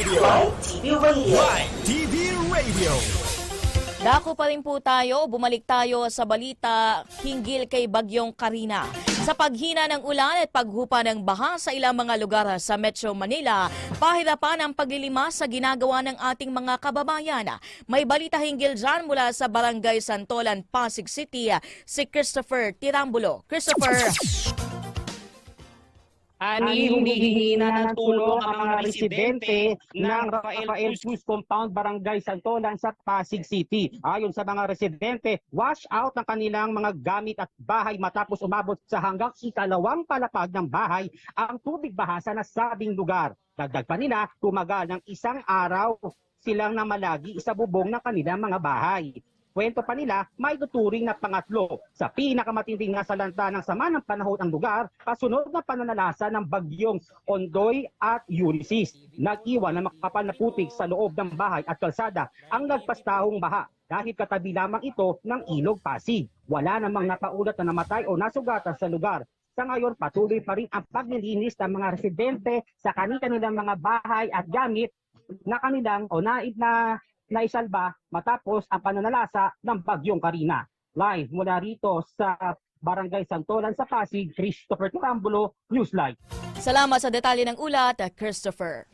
Radio. TV Radio. Live TV Radio. Dako pa rin po tayo, bumalik tayo sa balita hinggil kay Bagyong Karina. Sa paghina ng ulan at paghupa ng baha sa ilang mga lugar sa Metro Manila, pahirapan ang paglilimas sa ginagawa ng ating mga kababayan. May balita hinggil dyan mula sa Barangay Santolan, Pasig City, si Christopher Tirambulo. Christopher, Ani humihina ng tulong ang mga residente ng Rafael Cruz Compound Barangay Santolan sa Pasig City. Ayon sa mga residente, wash out ang kanilang mga gamit at bahay matapos umabot sa hanggang ikalawang palapag ng bahay ang tubig baha sa nasabing lugar. Dagdag pa nila, tumagal ng isang araw silang namalagi sa bubong ng kanilang mga bahay. Kwento pa nila, may tuturing na pangatlo sa pinakamatinding nasalanta ng sama ng panahon ang lugar kasunod na pananalasa ng bagyong Ondoy at Ulysses. Nag-iwan ng makapal na putik sa loob ng bahay at kalsada ang nagpastahong baha dahil katabi lamang ito ng ilog Pasig. Wala namang napaulat na namatay o nasugatan sa lugar. Sa ngayon, patuloy pa rin ang paglilinis ng mga residente sa kanilang mga bahay at gamit na kanilang o naib na naisalba matapos ang pananalasa ng Bagyong Karina. Live mula rito sa Barangay Santolan sa Pasig, Christopher Turambulo, Newsline. salamat sa detalye ng ulat, Christopher.